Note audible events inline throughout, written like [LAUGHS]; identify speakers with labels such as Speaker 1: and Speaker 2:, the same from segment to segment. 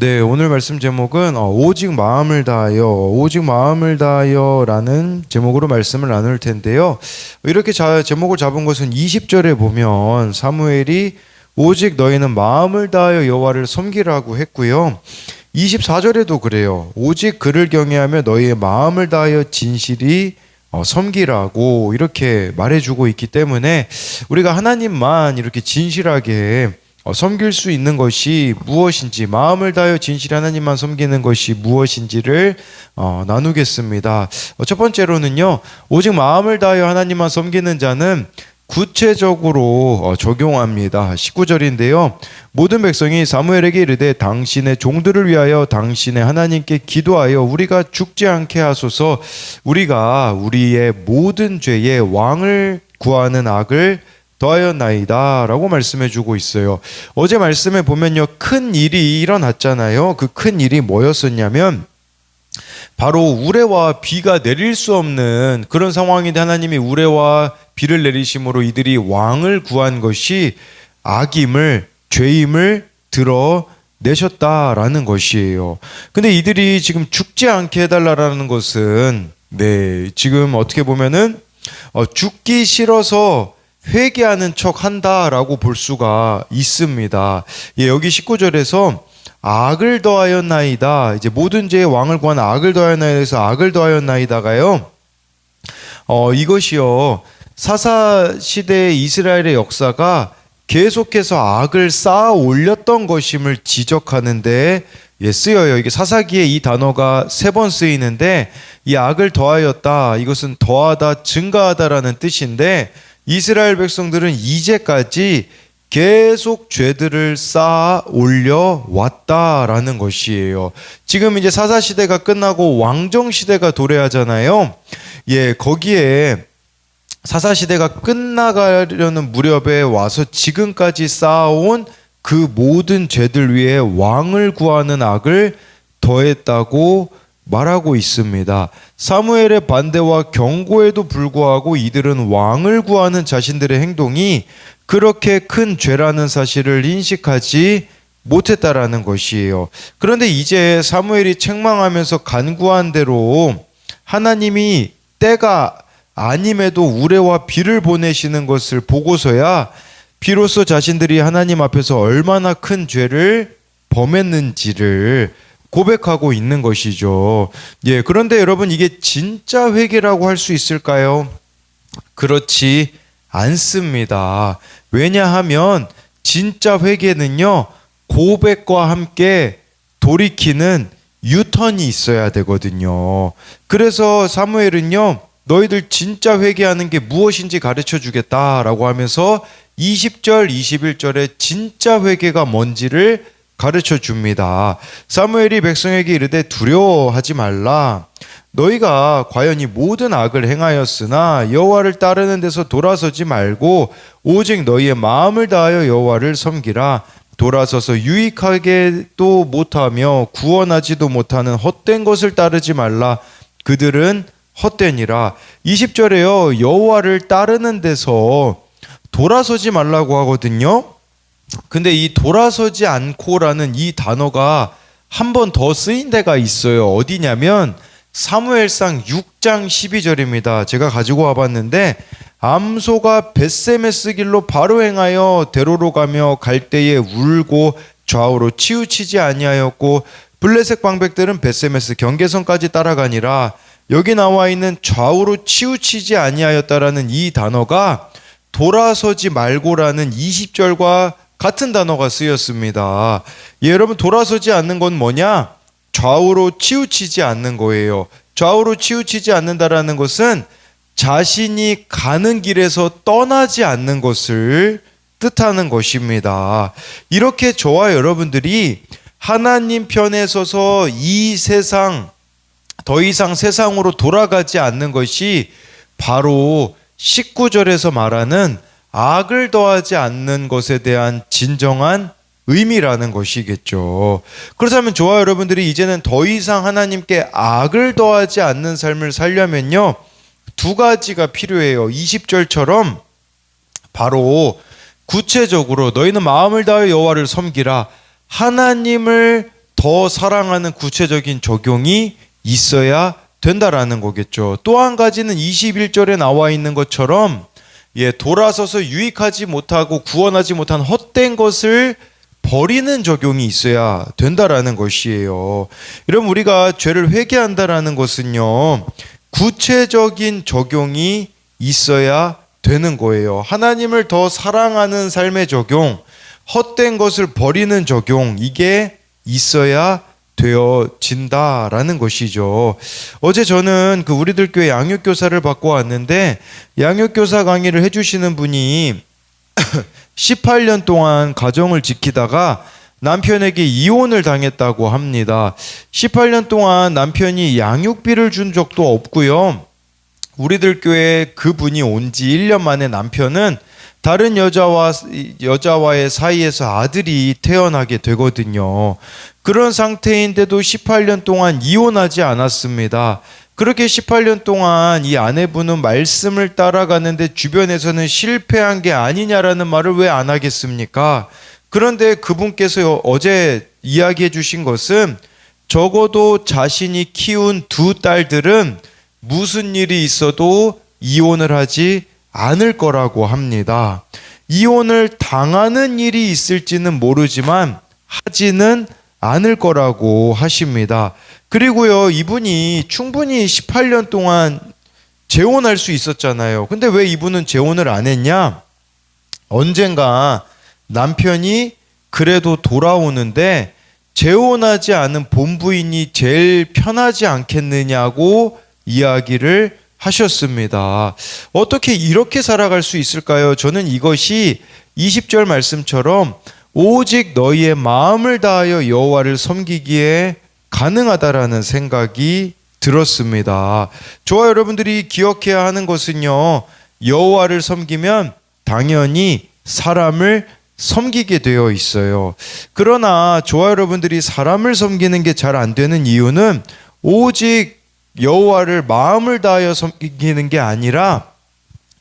Speaker 1: 네, 오늘 말씀 제목은 어, 오직 마음을 다하여, 오직 마음을 다하여라는 제목으로 말씀을 나눌 텐데요. 이렇게 자, 제목을 잡은 것은 20절에 보면 사무엘이 오직 너희는 마음을 다하여 여호와를 섬기라고 했고요. 24절에도 그래요. 오직 그를 경외하며 너희의 마음을 다하여 진실이 어, 섬기라고 이렇게 말해주고 있기 때문에 우리가 하나님만 이렇게 진실하게 어, 섬길 수 있는 것이 무엇인지 마음을 다하여 진실 하나님만 섬기는 것이 무엇인지를 어, 나누겠습니다. 어, 첫 번째로는요, 오직 마음을 다하여 하나님만 섬기는 자는 구체적으로 어, 적용합니다. 19절인데요. 모든 백성이 사무엘에게 이르되 당신의 종들을 위하여 당신의 하나님께 기도하여 우리가 죽지 않게 하소서 우리가 우리의 모든 죄의 왕을 구하는 악을 더하였나이다 라고 말씀해 주고 있어요. 어제 말씀에 보면요. 큰 일이 일어났잖아요. 그 큰 일이 뭐였었냐면 바로 우레와 비가 내릴 수 없는 그런 상황인데 하나님이 우레와 비를 내리심으로 이들이 왕을 구한 것이 악임을 죄임을 드러 내셨다라는 것이에요. 근데 이들이 지금 죽지 않게 해달라라는 것은 네 지금 어떻게 보면은 어, 죽기 싫어서 회개하는 척 한다라고 볼 수가 있습니다. 예, 여기 19절에서 악을 더하였나이다. 이제 모든 죄의 왕을 구한 악을 더하였나이다에서 악을 더하였나이다가요. 어, 이것이요. 사사 시대의 이스라엘의 역사가 계속해서 악을 쌓아 올렸던 것임을 지적하는데 예, 쓰여요. 이게 사사기에 이 단어가 세 번 쓰이는데 이 악을 더하였다. 이것은 더하다, 증가하다라는 뜻인데 이스라엘 백성들은 이제까지 계속 죄들을 쌓아 올려 왔다라는 것이에요. 지금 이제 사사 시대가 끝나고 왕정 시대가 도래하잖아요. 예, 거기에 사사 시대가 끝나가려는 무렵에 와서 지금까지 쌓아온 그 모든 죄들 위에 왕을 구하는 악을 더했다고 말하고 있습니다. 사무엘의 반대와 경고에도 불구하고 이들은 왕을 구하는 자신들의 행동이 그렇게 큰 죄라는 사실을 인식하지 못했다라는 것이에요. 그런데 이제 사무엘이 책망하면서 간구한 대로 하나님이 때가 아님에도 우레와 비를 보내시는 것을 보고서야 비로소 자신들이 하나님 앞에서 얼마나 큰 죄를 범했는지를 고백하고 있는 것이죠. 예, 그런데 여러분 이게 진짜 회개라고 할 수 있을까요? 그렇지 않습니다. 왜냐하면 진짜 회개는요, 고백과 함께 돌이키는 유턴이 있어야 되거든요. 그래서 사무엘은요, 너희들 진짜 회개하는 게 무엇인지 가르쳐 주겠다라고 하면서 20절, 21절에 진짜 회개가 뭔지를 가르쳐 줍니다. 사무엘이 백성에게 이르되 두려워하지 말라. 너희가 과연 이 모든 악을 행하였으나 여호와를 따르는 데서 돌아서지 말고 오직 너희의 마음을 다하여 여호와를 섬기라. 돌아서서 유익하게도 못하며 구원하지도 못하는 헛된 것을 따르지 말라. 그들은 헛되니라. 20절에요. 여호와를 따르는 데서 돌아서지 말라고 하거든요. 근데 이 돌아서지 않고라는 이 단어가 한 번 더 쓰인 데가 있어요. 어디냐면 사무엘상 6장 12절입니다. 제가 가지고 와봤는데 암소가 벳세메스 길로 바로 행하여 대로로 가며 갈 때에 울고 좌우로 치우치지 아니하였고 블레셋 방백들은 벳세메스 경계선까지 따라가니라 여기 나와 있는 좌우로 치우치지 아니하였다라는 이 단어가 돌아서지 말고라는 20절과 같은 단어가 쓰였습니다. 예, 여러분 돌아서지 않는 건 뭐냐? 좌우로 치우치지 않는 거예요. 좌우로 치우치지 않는다라는 것은 자신이 가는 길에서 떠나지 않는 것을 뜻하는 것입니다. 이렇게 저와 여러분들이 하나님 편에 서서 이 세상 더 이상 세상으로 돌아가지 않는 것이 바로 19절에서 말하는 악을 더하지 않는 것에 대한 진정한 의미라는 것이겠죠. 그렇다면 저와 여러분들이 이제는 더 이상 하나님께 악을 더하지 않는 삶을 살려면요. 두 가지가 필요해요. 20절처럼 바로 구체적으로 너희는 마음을 다하여 여호와를 섬기라. 하나님을 더 사랑하는 구체적인 적용이 있어야 된다라는 거겠죠. 또 한 가지는 21절에 나와 있는 것처럼 예, 돌아서서 유익하지 못하고 구원하지 못한 헛된 것을 버리는 적용이 있어야 된다라는 것이에요. 여러분 우리가 죄를 회개한다라는 것은요. 구체적인 적용이 있어야 되는 거예요. 하나님을 더 사랑하는 삶의 적용, 헛된 것을 버리는 적용, 이게 있어야 되어진다라는 것이죠. 어제 저는 그 우리들 교회 양육 교사를 받고 왔는데 양육 교사 강의를 해 주시는 분이 [COUGHS] 18년 동안 가정을 지키다가 남편에게 이혼을 당했다고 합니다. 18년 동안 남편이 양육비를 준 적도 없고요. 우리들 교회 그분이 온 지 1년 만에 남편은 다른 여자와 여자와의 사이에서 아들이 태어나게 되거든요. 그런 상태인데도 18년 동안 이혼하지 않았습니다. 그렇게 18년 동안 이 아내분은 말씀을 따라가는데 주변에서는 실패한 게 아니냐라는 말을 왜 안 하겠습니까? 그런데 그분께서 어제 이야기해 주신 것은 적어도 자신이 키운 두 딸들은 무슨 일이 있어도 이혼을 하지 않을 거라고 합니다. 이혼을 당하는 일이 있을지는 모르지만 하지는 않을 거라고 하십니다. 그리고요, 이분이 충분히 18년 동안 재혼할 수 있었잖아요. 근데 왜 이분은 재혼을 안 했냐? 언젠가 남편이 그래도 돌아오는데 재혼하지 않은 본부인이 제일 편하지 않겠느냐고 이야기를 하셨습니다. 어떻게 이렇게 살아갈 수 있을까요? 저는 이것이 20절 말씀처럼 오직 너희의 마음을 다하여 여호와를 섬기기에 가능하다라는 생각이 들었습니다. 저와 여러분들이 기억해야 하는 것은요. 여호와를 섬기면 당연히 사람을 섬기게 되어 있어요. 그러나 저와 여러분들이 사람을 섬기는 게 잘 안 되는 이유는 오직 여호와를 마음을 다하여 섬기는 게 아니라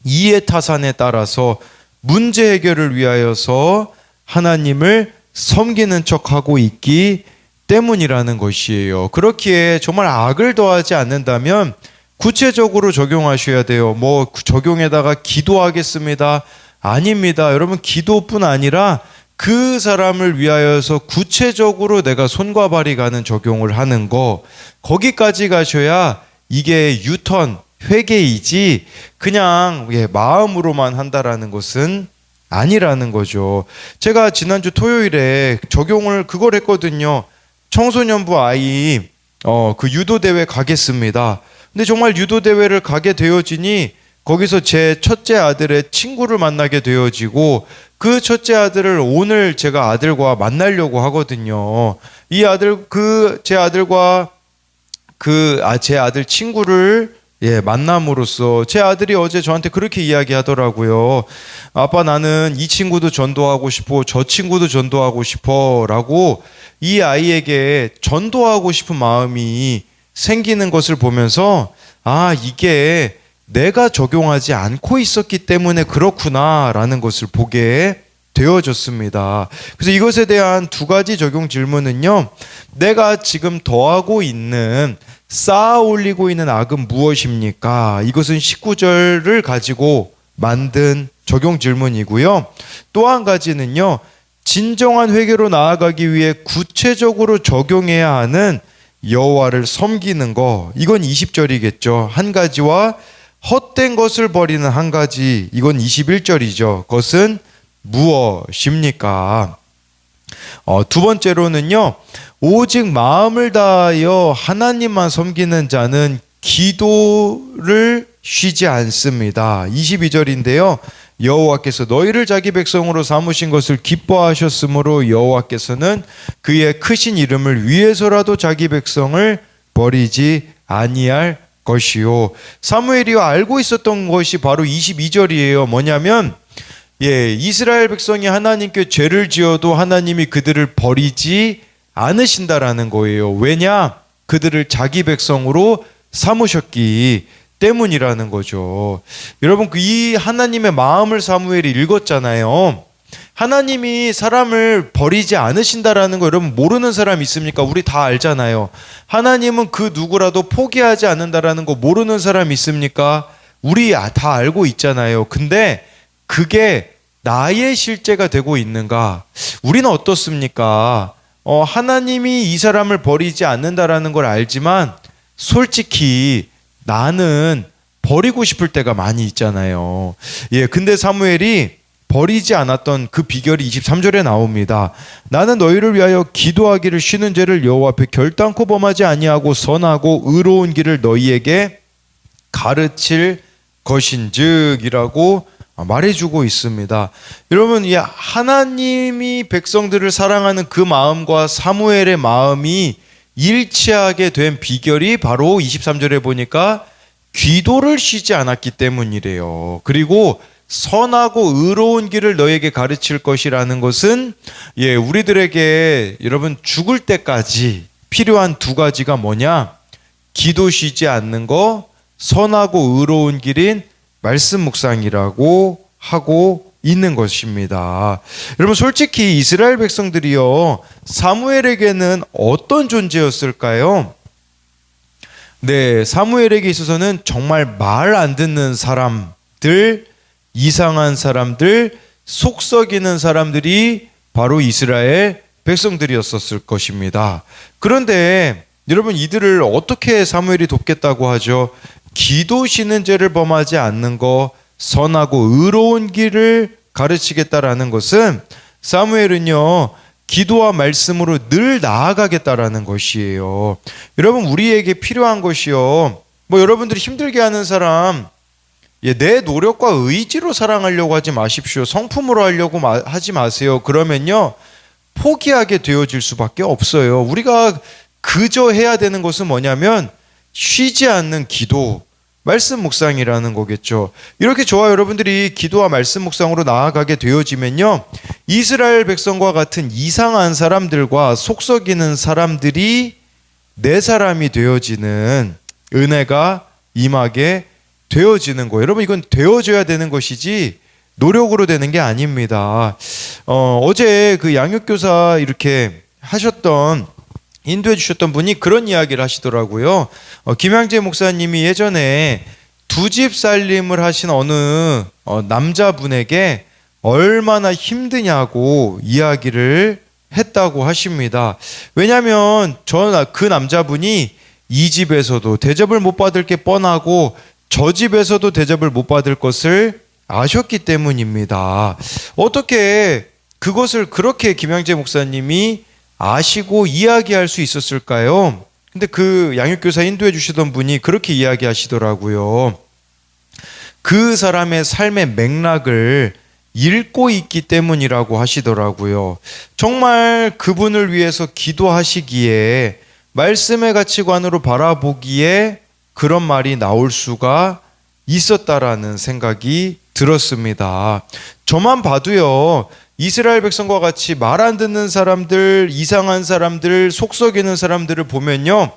Speaker 1: 이해 타산에 따라서 문제 해결을 위하여서 하나님을 섬기는 척하고 있기 때문이라는 것이에요. 그렇기에 정말 악을 더하지 않는다면 구체적으로 적용하셔야 돼요. 뭐 적용에다가 기도하겠습니다. 아닙니다. 여러분 기도뿐 아니라 그 사람을 위하여서 구체적으로 내가 손과 발이 가는 적용을 하는 거 거기까지 가셔야 이게 유턴 회개이지 그냥 예, 마음으로만 한다라는 것은 아니라는 거죠. 제가 지난주 토요일에 적용을 그걸 했거든요. 청소년부 아이 어, 그 유도 대회 가겠습니다. 근데 정말 유도 대회를 가게 되어지니 거기서 제 첫째 아들의 친구를 만나게 되어지고 그 첫째 아들을 오늘 제가 아들과 만나려고 하거든요. 이 아들 그 제 아들과 그아제 아들 친구를 예, 만남으로써 제 아들이 어제 저한테 그렇게 이야기하더라고요. 아빠 나는 이 친구도 전도하고 싶어, 저 친구도 전도하고 싶어라고 이 아이에게 전도하고 싶은 마음이 생기는 것을 보면서 아, 이게 내가 적용하지 않고 있었기 때문에 그렇구나라는 것을 보게 되어졌습니다. 그래서 이것에 대한 두 가지 적용 질문은요. 내가 지금 더하고 있는 쌓아 올리고 있는 악은 무엇입니까? 이것은 19절을 가지고 만든 적용 질문이고요. 또 한 가지는요. 진정한 회개로 나아가기 위해 구체적으로 적용해야 하는 여호와를 섬기는 거. 이건 20절이겠죠. 한 가지와 헛된 것을 버리는 한 가지. 이건 21절이죠. 그것은 무엇입니까? 어, 두 번째로는요. 오직 마음을 다하여 하나님만 섬기는 자는 기도를 쉬지 않습니다. 22절인데요. 여호와께서 너희를 자기 백성으로 삼으신 것을 기뻐하셨으므로 여호와께서는 그의 크신 이름을 위해서라도 자기 백성을 버리지 아니할 것이요. 사무엘이 알고 있었던 것이 바로 22절이에요. 뭐냐면 예, 이스라엘 백성이 하나님께 죄를 지어도 하나님이 그들을 버리지 않으신다라는 거예요. 왜냐? 그들을 자기 백성으로 삼으셨기 때문이라는 거죠. 여러분, 그이 하나님의 마음을 사무엘이 읽었잖아요. 하나님이 사람을 버리지 않으신다라는 거 여러분 모르는 사람 있습니까? 우리 다 알잖아요. 하나님은 그 누구라도 포기하지 않는다라는 거 모르는 사람 있습니까? 우리 아- 다 알고 있잖아요. 근데 그게 나의 실제가 되고 있는가? 우리는 어떻습니까? 어, 하나님이 이 사람을 버리지 않는다라는 걸 알지만 솔직히 나는 버리고 싶을 때가 많이 있잖아요. 예, 근데 사무엘이 버리지 않았던 그 비결이 23절에 나옵니다. 나는 너희를 위하여 기도하기를 쉬는 죄를 여호와 앞에 결단코 범하지 아니하고 선하고 의로운 길을 너희에게 가르칠 것인즉이라고 말해주고 있습니다. 여러분, 이 하나님이 백성들을 사랑하는 그 마음과 사무엘의 마음이 일치하게 된 비결이 바로 23절에 보니까 기도를 쉬지 않았기 때문이래요. 그리고 선하고 의로운 길을 너에게 가르칠 것이라는 것은 예, 우리들에게 여러분 죽을 때까지 필요한 두 가지가 뭐냐? 기도 쉬지 않는 거, 선하고 의로운 길인 말씀 묵상이라고 하고 있는 것입니다. 여러분 솔직히 이스라엘 백성들이요 사무엘에게는 어떤 존재였을까요? 네, 사무엘에게 있어서는 정말 말 안 듣는 사람들, 이상한 사람들, 속 썩이는 사람들이 바로 이스라엘 백성들이었었을 것입니다. 그런데 여러분 이들을 어떻게 사무엘이 돕겠다고 하죠? 기도 쉬는 죄를 범하지 않는 거, 선하고 의로운 길을 가르치겠다라는 것은 사무엘은요. 기도와 말씀으로 늘 나아가겠다라는 것이에요. 여러분 우리에게 필요한 것이요. 뭐 여러분들이 힘들게 하는 사람 예, 내 노력과 의지로 사랑하려고 하지 마십시오. 성품으로 하려고 마- 하지 마세요. 그러면요. 포기하게 되어질 수밖에 없어요. 우리가 그저 해야 되는 것은 뭐냐면 쉬지 않는 기도, 말씀 묵상이라는 거겠죠. 이렇게 저와 여러분들이 기도와 말씀 묵상으로 나아가게 되어지면요. 이스라엘 백성과 같은 이상한 사람들과 속썩이는 사람들이 내 사람이 되어지는 은혜가 임하게 되어지는 거예요. 여러분 이건 되어져야 되는 것이지 노력으로 되는 게 아닙니다. 어, 어제 그 양육교사 이렇게 하셨던 인도해 주셨던 분이 그런 이야기를 하시더라고요. 어, 김양재 목사님이 예전에 두 집 살림을 하신 어느 어, 남자분에게 얼마나 힘드냐고 이야기를 했다고 하십니다. 왜냐하면 저그 남자분이 이 집에서도 대접을 못 받을 게 뻔하고 저 집에서도 대접을 못 받을 것을 아셨기 때문입니다. 어떻게 그것을 그렇게 김양재 목사님이 아시고 이야기할 수 있었을까요? 근데 그 양육교사 인도해 주시던 분이 그렇게 이야기하시더라고요. 그 사람의 삶의 맥락을 읽고 있기 때문이라고 하시더라고요. 정말 그분을 위해서 기도하시기에 말씀의 가치관으로 바라보기에 그런 말이 나올 수가 있었다라는 생각이 들었습니다. 저만 봐도요. 이스라엘 백성과 같이 말 안 듣는 사람들, 이상한 사람들, 속썩이는 사람들을 보면요.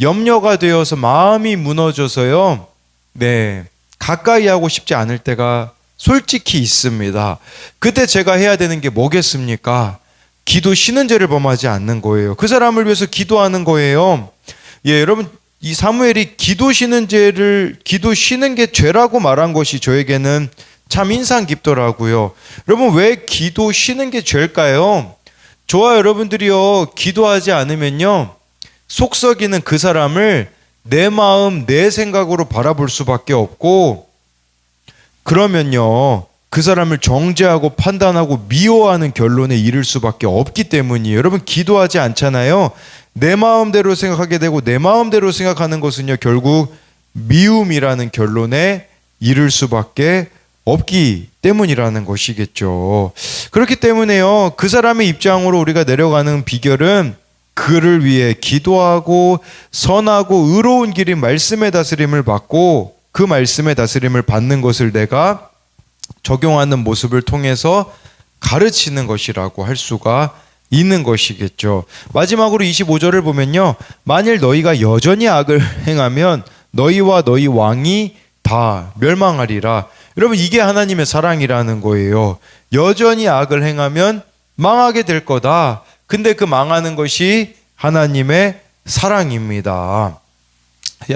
Speaker 1: 염려가 되어서 마음이 무너져서요. 네. 가까이 하고 싶지 않을 때가 솔직히 있습니다. 그때 제가 해야 되는 게 뭐겠습니까? 기도 쉬는 죄를 범하지 않는 거예요. 그 사람을 위해서 기도하는 거예요. 예, 여러분 이 사무엘이 기도 쉬는 죄를 기도 쉬는 게 죄라고 말한 것이 저에게는 참 인상 깊더라고요. 여러분 왜 기도 쉬는 게 죄일까요? 저와 여러분들이요 기도하지 않으면요 속썩이는 그 사람을 내 마음 내 생각으로 바라볼 수밖에 없고 그러면요 그 사람을 정죄하고 판단하고 미워하는 결론에 이를 수밖에 없기 때문이에요. 여러분 기도하지 않잖아요. 내 마음대로 생각하게 되고 내 마음대로 생각하는 것은요 결국 미움이라는 결론에 이를 수밖에 없기 때문이라는 것이겠죠. 그렇기 때문에요 그 사람의 입장으로 우리가 내려가는 비결은 그를 위해 기도하고 선하고 의로운 길인 말씀의 다스림을 받고 그 말씀의 다스림을 받는 것을 내가 적용하는 모습을 통해서 가르치는 것이라고 할 수가 있는 것이겠죠. 마지막으로 25절을 보면요. 만일 너희가 여전히 악을 [LAUGHS] 행하면 너희와 너희 왕이 다 멸망하리라. 여러분 이게 하나님의 사랑이라는 거예요. 여전히 악을 행하면 망하게 될 거다. 근데 그 망하는 것이 하나님의 사랑입니다.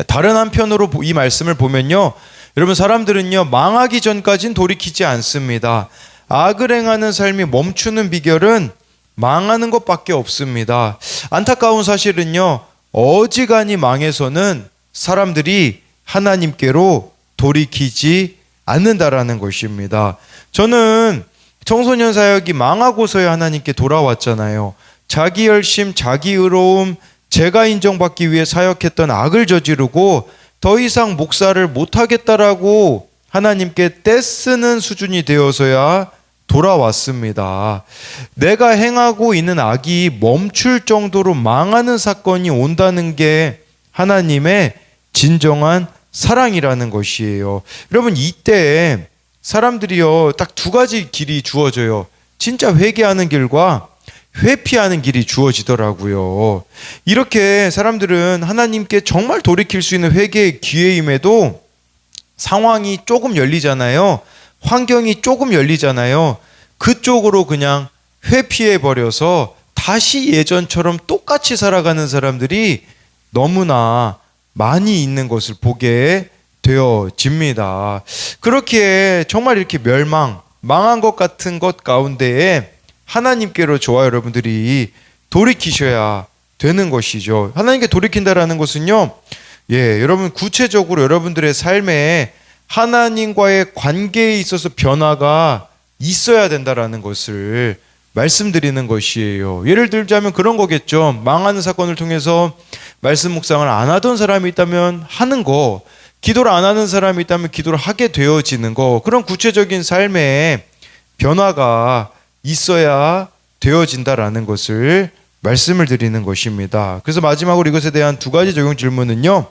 Speaker 1: 다른 한편으로 이 말씀을 보면요. 여러분 사람들은요. 망하기 전까진 돌이키지 않습니다. 악을 행하는 삶이 멈추는 비결은 망하는 것밖에 없습니다. 안타까운 사실은요. 어지간히 망해서는 사람들이 하나님께로 돌이키지 않는다라는 것입니다. 저는 청소년 사역이 망하고서야 하나님께 돌아왔잖아요. 자기 열심, 자기 의로움, 제가 인정받기 위해 사역했던 악을 저지르고 더 이상 목사를 못하겠다라고 하나님께 떼쓰는 수준이 되어서야 돌아왔습니다. 내가 행하고 있는 악이 멈출 정도로 망하는 사건이 온다는 게 하나님의 진정한 사랑이라는 것이에요. 여러분 이때 사람들이요 딱 두 가지 길이 주어져요. 진짜 회개하는 길과 회피하는 길이 주어지더라고요. 이렇게 사람들은 하나님께 정말 돌이킬 수 있는 회개의 기회임에도 상황이 조금 열리잖아요. 환경이 조금 열리잖아요. 그쪽으로 그냥 회피해 버려서 다시 예전처럼 똑같이 살아가는 사람들이 너무나 많이 있는 것을 보게 되어집니다. 그렇게 정말 이렇게 멸망, 망한 것 같은 것 가운데에 하나님께로 저와 여러분들이 돌이키셔야 되는 것이죠. 하나님께 돌이킨다라는 것은요, 예, 여러분 구체적으로 여러분들의 삶에 하나님과의 관계에 있어서 변화가 있어야 된다라는 것을 말씀드리는 것이에요. 예를 들자면 그런 거겠죠. 망하는 사건을 통해서 말씀 묵상을 안 하던 사람이 있다면 하는 거, 기도를 안 하는 사람이 있다면 기도를 하게 되어지는 거, 그런 구체적인 삶에 변화가 있어야 되어진다라는 것을 말씀을 드리는 것입니다. 그래서 마지막으로 이것에 대한 두 가지 적용 질문은요.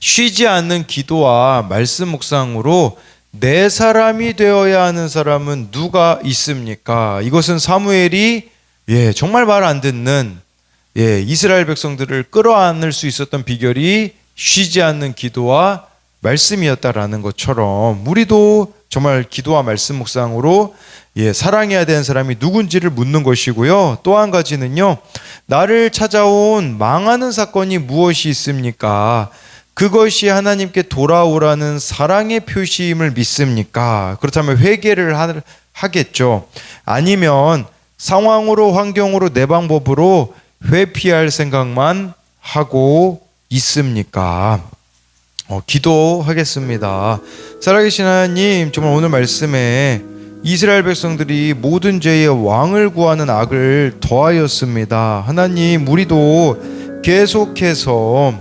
Speaker 1: 쉬지 않는 기도와 말씀 묵상으로 내 사람이 되어야 하는 사람은 누가 있습니까? 이것은 사무엘이 예, 정말 말 안 듣는 예, 이스라엘 백성들을 끌어안을 수 있었던 비결이 쉬지 않는 기도와 말씀이었다라는 것처럼 우리도 정말 기도와 말씀 묵상으로 예, 사랑해야 되는 사람이 누군지를 묻는 것이고요. 또 한 가지는요. 나를 찾아온 망하는 사건이 무엇이 있습니까? 그것이 하나님께 돌아오라는 사랑의 표시임을 믿습니까? 그렇다면 회개를 하, 하겠죠. 아니면 상황으로 환경으로 내 방법으로 회피할 생각만 하고 있습니까? 어, 기도하겠습니다. 살아계신 하나님, 정말 오늘 말씀에 이스라엘 백성들이 모든 죄의 왕을 구하는 악을 더하였습니다. 하나님, 우리도 계속해서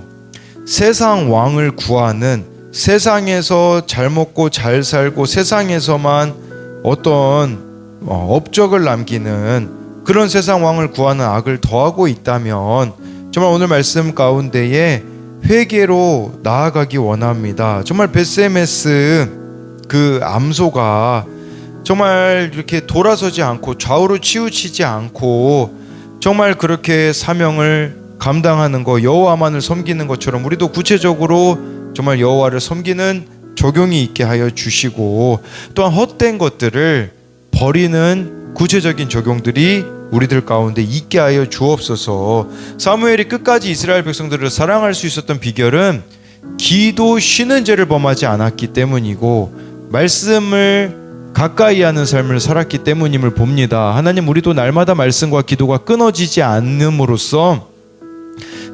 Speaker 1: 세상 왕을 구하는 세상에서 잘 먹고 잘 살고 세상에서만 어떤 어, 업적을 남기는 그런 세상 왕을 구하는 악을 더하고 있다면 정말 오늘 말씀 가운데에 회개로 나아가기 원합니다. 정말 베스메스 그 암소가 정말 이렇게 돌아서지 않고 좌우로 치우치지 않고 정말 그렇게 사명을 감당하는 거 여호와만을 섬기는 것처럼 우리도 구체적으로 정말 여호와를 섬기는 적용이 있게 하여 주시고 또한 헛된 것들을 버리는 구체적인 적용들이 우리들 가운데 있게 하여 주옵소서. 사무엘이 끝까지 이스라엘 백성들을 사랑할 수 있었던 비결은 기도 쉬는 죄를 범하지 않았기 때문이고 말씀을 가까이 하는 삶을 살았기 때문임을 봅니다. 하나님 우리도 날마다 말씀과 기도가 끊어지지 않음으로써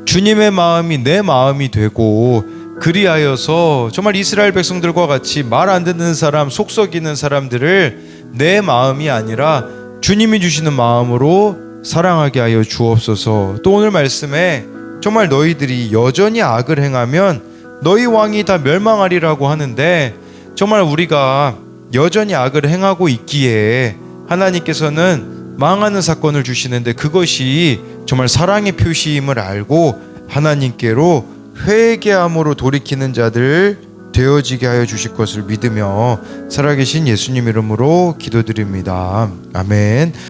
Speaker 1: 주님의 마음이 내 마음이 되고 그리하여서 정말 이스라엘 백성들과 같이 말 안 듣는 사람, 속썩이는 사람들을 내 마음이 아니라 주님이 주시는 마음으로 사랑하게 하여 주옵소서. 또 오늘 말씀에 정말 너희들이 여전히 악을 행하면 너희 왕이 다 멸망하리라고 하는데 정말 우리가 여전히 악을 행하고 있기에 하나님께서는 망하는 사건을 주시는데 그것이 정말 사랑의 표시임을 알고 하나님께로 회개함으로 돌이키는 자들 되어지게 하여 주실 것을 믿으며 살아계신 예수님 이름으로 기도드립니다. 아멘.